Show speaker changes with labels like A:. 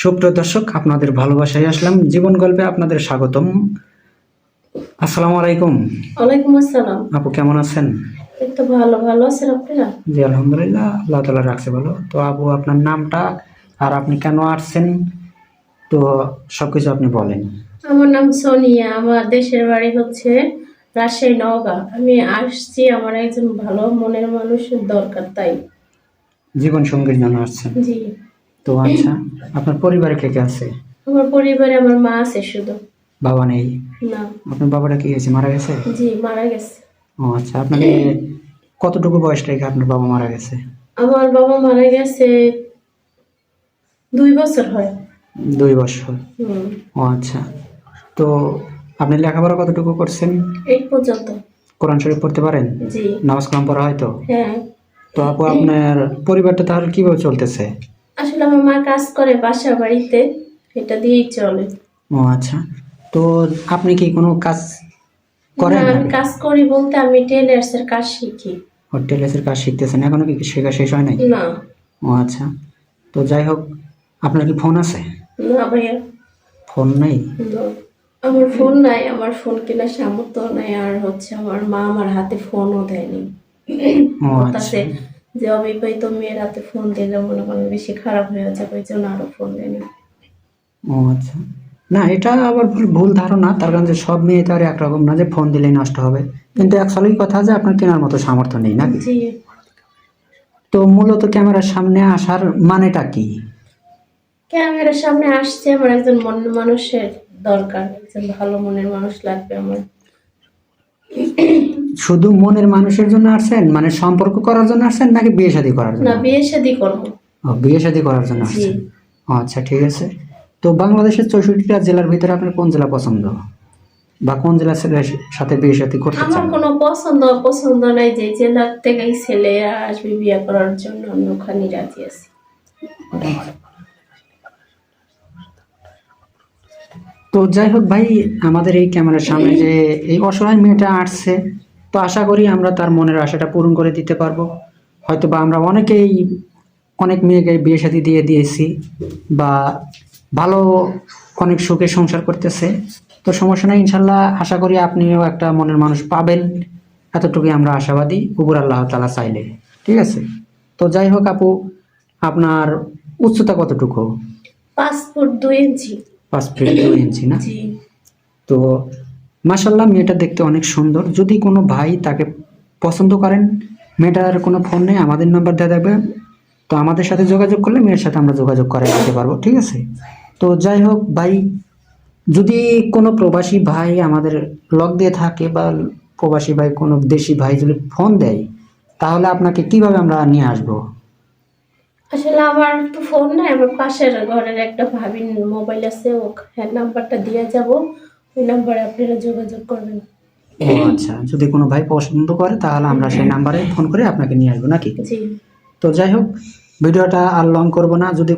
A: সুপ্রিয় দর্শক আপনাদের ভালোবাসায় আসলাম। জীবন গল্পে আপনাদের স্বাগতম। আসসালামু আলাইকুম।
B: ওয়ালাইকুম আসসালাম।
A: আপু কেমন আছেন?
B: এই তো ভালো ভালো আছেন আপনারা
A: জি আলহামদুলিল্লাহ আল্লাহ তালা রাখছে ভালো। তো আপু আপনার নামটা আর আপনি কেন আসছেন? তো সবকিছু আপনি বলেন।
B: আমার নাম সোনিয়া আমার দেশের বাড়ি হচ্ছে রাজশাহী নওগাঁ। আমি আসছি আমার একজন ভালো মনের মানুষের দরকার তাই।
A: জীবন সঙ্গীর জন্য আসছেন।
B: জি।
A: তো আচ্ছা আপনার পরিবারে কে কে আছে?
B: আমার পরিবারে আমার মা আছে শুধু।
A: বাবা নেই?
B: না।
A: আপনার বাবাটা কি হয়েছে মারা গেছে?
B: জি মারা গেছে।
A: ও আচ্ছা আপনাকে কতটুকু বয়স রেখে আপনার বাবা মারা গেছে?
B: আমার বাবা মারা গেছে দুই বছর হয়।
A: দুই বছর?
B: হুম।
A: ও আচ্ছা তো আপনি লেখাপড়া কতটুকু করছেন?
B: এই পর্যন্ত।
A: কোরআন শরীফ পড়তে পারেন?
B: জি।
A: নামাজ কালাম পড়া হয় তো?
B: হ্যাঁ।
A: তো আপু আপনার পরিবারটা তাহলে কীভাবে চলতেছে?
B: আসলে আমার মা কাজ করে বাসা বাড়িতে এটা দিয়েই চলে।
A: ও আচ্ছা। তো আপনি কি কোনো কাজ করেন
B: না, আমি কাজ করি বলতে আমি টেলার্স এর কাজ শিখি।
A: হোটেলের কাজ শিখতেছেন এখনও কি শেখা শেষ হয় নাই?
B: না।
A: ও আচ্ছা। তো যাই হোক আপনার কি ফোন আছে?
B: না ভাইয়া।
A: ফোন নেই?
B: না। আমার ফোন নাই আমার ফোন কেনার সামর্থ্য নাই আর হচ্ছে আমার মা আমার হাতে ফোনও দেয়নি।
A: ও আচ্ছা।
B: যে অবিবাহিত মেয়ের হাতে ফোন দিলে মনে করেন বেশি খারাপ হয়ে যাবে ওই জন্য আরও ফোন দেয়নি।
A: ও আচ্ছা। না এটা আবার ভুল ভুল ধারণা। তার কারণ যে সব মেয়ে তো আর একরকম না যে ফোন দিলেই নষ্ট হবে। কিন্তু অ্যাকচুয়ালি কথা যে আপনার কেনার মতো সামর্থ্য নেই নাকি?
B: জি।
A: তো মূলত ক্যামেরার সামনে আসার মানেটা কি?
B: ক্যামেরার সামনে আসছে আমার একজন মন মানুষের দরকার একজন ভালো মনের মানুষ লাগবে আমার।
A: শুধু মনের মানুষের জন্য আসছেন? মানে সম্পর্ক করার জন্য আসছেন নাকি বিয়ে শাদী করার জন্য?
B: না বিয়ে শাদি করব।
A: ও, বিয়ে শাদী করার জন্য আসছেন। আচ্ছা ঠিক আছে। তো বাংলাদেশের চৌষট্টিটা জেলার ভিতরে আপনার কোন জেলা পছন্দ? বা কোন জেলার ছেলের সাথে বিয়ে শাদী করতে চান?
B: আমার কোনো পছন্দ অপছন্দ নাই যে জেলার থেকেই ছেলে আসবে বিয়ে করার জন্য। আমি ওখানে রাজি আছি।
A: তো যাই হোক ভাই আমাদের এই ক্যামেরার সামনে যে এই অসহায় মেয়েটা আসছে তো আশা করি আমরা তার মনের আশাটা পূরণ করে দিতে পারব। হয়তো বা আমরা অনেকেই অনেক মেয়েকে বিয়ে শাদী দিয়ে দিয়েছি বা ভালো অনেক সুখে সংসার করতেছে। তো সমস্যা নাই ইনশাল্লাহ আশা করি আপনিও একটা মনের মানুষ পাবেন। এতটুকুই আমরা আশাবাদী। উপর আল্লাহ তালা চাইলে। ঠিক আছে? তো যাই হোক আপু আপনার উচ্চতা কতটুকু?
B: ফুট দুই ইঞ্চি।
A: পাঁচ ফিট দুই ইঞ্চি না? তো মাসাল্লাহ মেয়েটা দেখতে অনেক সুন্দর। যদি কোনো ভাই তাকে পছন্দ করেন, মেয়েটার কোনো ফোন নেই, আমাদের নাম্বার দেওয়া থাকবে। তো আমাদের সাথে যোগাযোগ করলে মেয়ের সাথে আমরা যোগাযোগ করে দিতে পারব, ঠিক আছে? তো যাই হোক ভাই, যদি কোনো প্রবাসী ভাই আমাদের লগ দিয়ে থাকে বা প্রবাসী ভাই, কোনো দেশি ভাই যদি ফোন দেয়, তাহলে আপনাকে কীভাবে আমরা নিয়ে আসব?
B: আসলে আমার তো ফোন নাই, আমার পাশের ঘরের একটা ভাবির মোবাইল আছে, ও হ্যাঁ নাম্বারটা দিয়ে যাব। ওই নাম্বারে আপনারা যোগাযোগ করবেন।
A: ও আচ্ছা যদি কোনো ভাই পছন্দ করে তাহলে আমরা সেই নাম্বারে ফোন করে আপনাকে নিয়ে আসব নাকি?
B: জি।
A: তো যাই হোক ভিডিওটা আর লং করব না। যদি